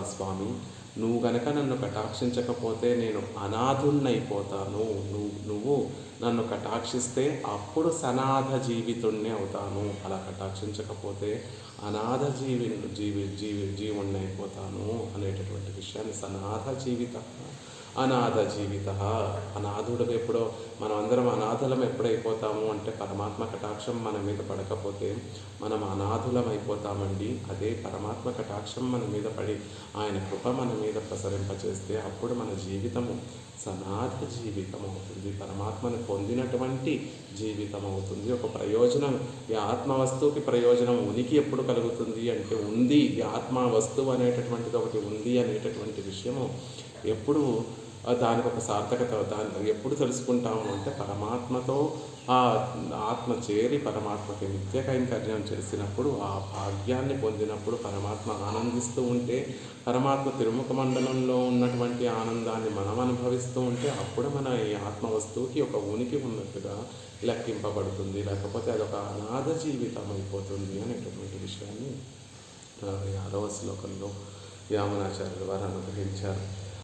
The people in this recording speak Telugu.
స్వామి నువ్వు గనక నన్ను కటాక్షించకపోతే నేను అనాథుణ్ణైపోతాను. నువ్వు నువ్వు నన్ను కటాక్షిస్తే అప్పుడు సనాథ జీవితుణ్ణి అవుతాను. అలా కటాక్షించకపోతే అనాథ జీవి జీవి జీవి జీవుణ్ణి అయిపోతాను అనేటటువంటి విషయాన్ని సనాథ జీవిత అనాథ జీవిత. అనాథుడు ఎప్పుడో మనం అందరం అనాథలం ఎప్పుడైపోతాము అంటే పరమాత్మ కటాక్షం మన మీద పడకపోతే మనం అనాథులం అయిపోతామండి. అదే పరమాత్మ కటాక్షం మన మీద పడి ఆయన కృప మన మీద ప్రసరింపచేస్తే అప్పుడు మన జీవితము సనాథ జీవితం అవుతుంది పరమాత్మను పొందినటువంటి జీవితం అవుతుంది ఒక ప్రయోజనం ఈ ఆత్మ వస్తువుకి ప్రయోజనం ఉనికి ఎప్పుడు కలుగుతుంది అంటే ఉంది. ఈ ఆత్మ వస్తువు అనేటటువంటిది ఒకటి ఉంది అనేటటువంటి విషయము ఎప్పుడు దానికి ఒక సార్థకత దాన్ని ఎప్పుడు తెలుసుకుంటాము అంటే పరమాత్మతో ఆ ఆత్మ చేరి పరమాత్మకి నిత్య కైంకర్యం చేసినప్పుడు ఆ భాగ్యాన్ని పొందినప్పుడు పరమాత్మ ఆనందిస్తూ ఉంటే పరమాత్మ తిరుముఖ మండలంలో ఉన్నటువంటి ఆనందాన్ని మనం అనుభవిస్తూ ఉంటే అప్పుడు మన ఈ ఆత్మ వస్తువుకి ఒక ఉనికి ఉన్నట్టుగా లెక్కింపబడుతుంది. లేకపోతే అదొక అనాథ జీవితం అయిపోతుంది అనేటటువంటి విషయాన్ని యాదవ ఆరవ శ్లోకంలో యామనాచార్యుల వారు అనుగ్రహించారు.